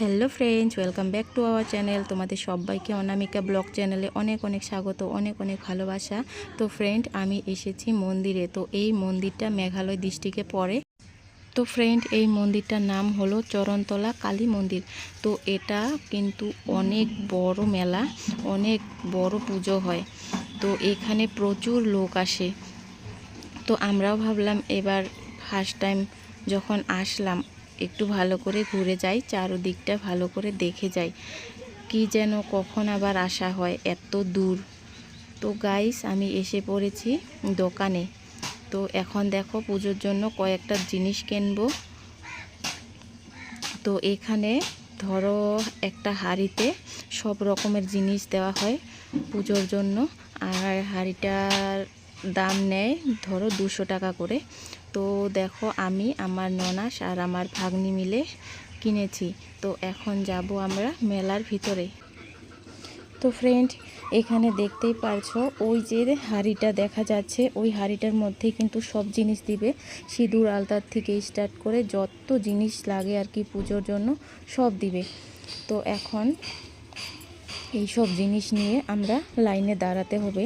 Hello friends, welcome back to our channel. তোমাদের সবাইকে অনামিকা blog চ্যানেলে অনেক অনেক স্বাগত, অনেক অনেক ভালোবাসা। তো ফ্রেন্ড, আমি এসেছি মন্দিরে। তো এই মন্দিরটা মেঘালয় ডিস্ট্রিক্টে পড়ে। তো ফ্রেন্ড, এই মন্দিরটার নাম হলো চরণতলা কালী মন্দির। তো এটা কিন্তু অনেক বড় মেলা, অনেক বড় পুজো হয়। তো এখানে প্রচুর লোক আসে। তো আমরাও ভাবলাম এবার ফার্স্ট টাইম যখন আসলাম একটু ভালো করে ঘুরে যাই, চারদিকটা ভালো করে দেখে যাই। কি যেন, কখন আবার আসা হয়, এত দূর। তো গাইস আমি এসে পড়েছি দোকানে। তো এখন দেখো, পুজোর জন্য কয়েকটা জিনিস কিনবো। তো এখানে ধরো, একটা হাঁড়িতে সব রকমের জিনিস দেওয়া হয় পুজোর জন্য। আর হাঁড়িটার দাম নেয় ধরো দুশো টাকা করে। তো দেখো আমি, আমার ননাস আর আমার ভাগ্নি মিলে কিনেছি। তো এখন যাব আমরা মেলার ভিতরে। তো ফ্রেন্ড এখানে দেখতেই পারছ, ওই যে হাঁড়িটা দেখা যাচ্ছে, ওই হাঁড়িটার মধ্যেই কিন্তু সব জিনিস দিবে। সিঁদুর আলতার থেকে স্টার্ট করে যত জিনিস লাগে আর কি পুজোর জন্য সব দিবে। তো এখন এই সব জিনিস নিয়ে আমরা লাইনে দাঁড়াতে হবে।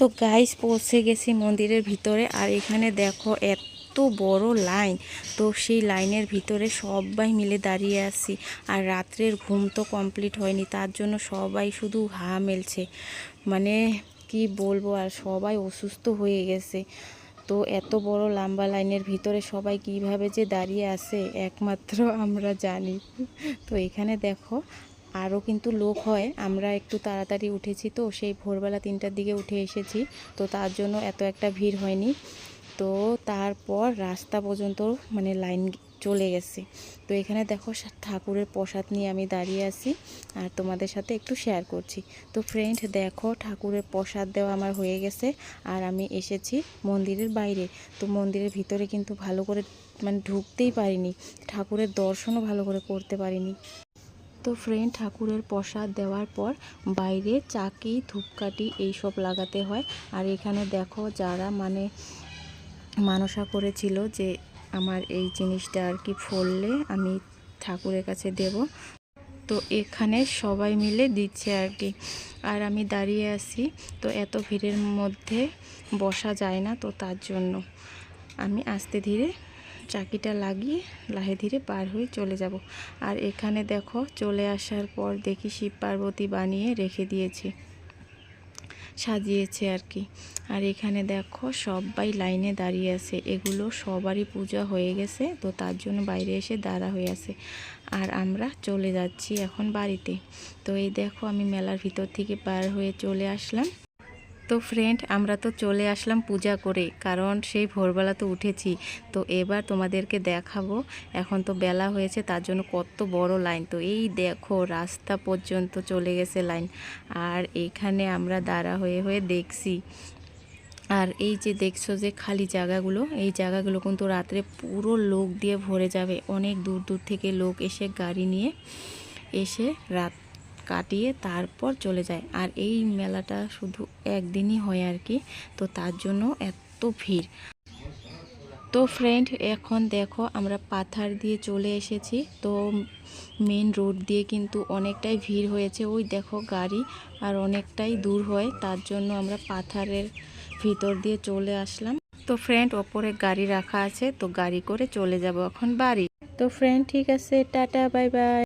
তো গাইস পৌঁছে গেছি মন্দিরের ভিতরে। আর এখানে দেখো এত বড় লাইন তো সেই লাইনের ভিতরে সবাই মিলে দাঁড়িয়ে আছি। আর রাত্রের ঘুম তো কমপ্লিট হয়নি, তার জন্য সবাই শুধু হা মেলছে। মানে কি বলব, আর সবাই অসুস্থ হয়ে গেছে। তো এত বড় লম্বা লাইনের ভিতরে সবাই কীভাবে যে দাঁড়িয়ে আছে, একমাত্র আমরা জানি। তো এখানে দেখো আরও কিন্তু লোক হয়। আমরা একটু তাড়াতাড়ি উঠেছি তো, সেই ভোরবেলা তিনটার দিকে উঠে এসেছি। তো তার জন্য এত একটা ভিড় হয়নি। তো তারপর রাস্তা পর্যন্ত মানে লাইন চলে গেছে। তো এখানে দেখো ঠাকুরের প্রসাদ নিয়ে আমি দাঁড়িয়ে আছি আর তোমাদের সাথে একটু শেয়ার করছি। তো ফ্রেন্ড দেখো, ঠাকুরের প্রসাদ দেওয়া আমার হয়ে গেছে আর আমি এসেছি মন্দিরের বাইরে। তো মন্দিরের ভিতরে কিন্তু ভালো করে মানে ঢুকতেই পারিনি। ঠাকুরের দর্শনও ভালো করে করতে পারিনি। তো ফ্রেন্ড ঠাকুরের প্রসাদ দেওয়ার পর বাইরে চাকি, ধূপকাঠি এইসব লাগাতে হয়। আর এখানে দেখো যারা মানে মানসা করেছিল যে আমার এই জিনিসটা আর কি ফললে আমি ঠাকুরের কাছে দেব। তো এখানে সবাই মিলে দিচ্ছে আর কি। আর আমি দাঁড়িয়ে আছি, তো এত ভিড়ের মধ্যে বসা যায় না তো তার জন্য। আমি আস্তে ধীরে চাকিটা লাগিয়ে লাহে ধীরে পার হয়ে চলে যাব। আর এখানে দেখো চলে আসার পর দেখি শিব পার্বতী বানিয়ে রেখে দিয়েছে, সাজিয়েছে আর কি। আর এখানে দেখো সবাই লাইনে দাঁড়িয়ে আছে, এগুলো সবারই পূজা হয়ে গেছে, তো তার জন্য বাইরে এসে দাঁড়া হয়ে আছে। আর আমরা চলে যাচ্ছি এখন বাড়িতে। তো এই দেখো আমি মেলার ভিতর থেকে পার হয়ে চলে আসলাম। তো ফ্রেন্ড আমরা তো চলে আসলাম পূজা করে, কারণ সেই ভোরবেলা তো উঠেছি। তো এবার তোমাদেরকে দেখাবো, এখন তো বেলা হয়েছে, তার জন্য কত বড় লাইন তো এই দেখো, রাস্তা পর্যন্ত চলে গেছে লাইন আর এখানে আমরা দাঁড়া হয়ে হয়ে দেখছি। আর এই যে দেখছ যে খালি জায়গাগুলো, এই জায়গাগুলো কিন্তু রাত্রে পুরো লোক দিয়ে ভরে যাবে। অনেক দূর দূর থেকে লোক এসে গাড়ি নিয়ে এসে রাত কাটিয়ে তারপর চলে যায়। আর এই মেলাটা শুধু একদিনই হয় আর কি, তো তার জন্য এত ভিড়। তো ফ্রেন্ড এখন দেখো আমরা পাথার দিয়ে চলে এসেছি। তো মেন রোড দিয়ে কিন্তু অনেকটাই ভিড় হয়েছে। ওই দেখো গাড়ি আর অনেকটাই দূর হয়, তার জন্য আমরা পাথারের ভিতর দিয়ে চলে আসলাম। তো ফ্রেন্ড ওপরে গাড়ি রাখা আছে, তো গাড়ি করে চলে যাব এখন বাড়ি। তো ফ্রেন্ড ঠিক আছে, টাটা বাই বাই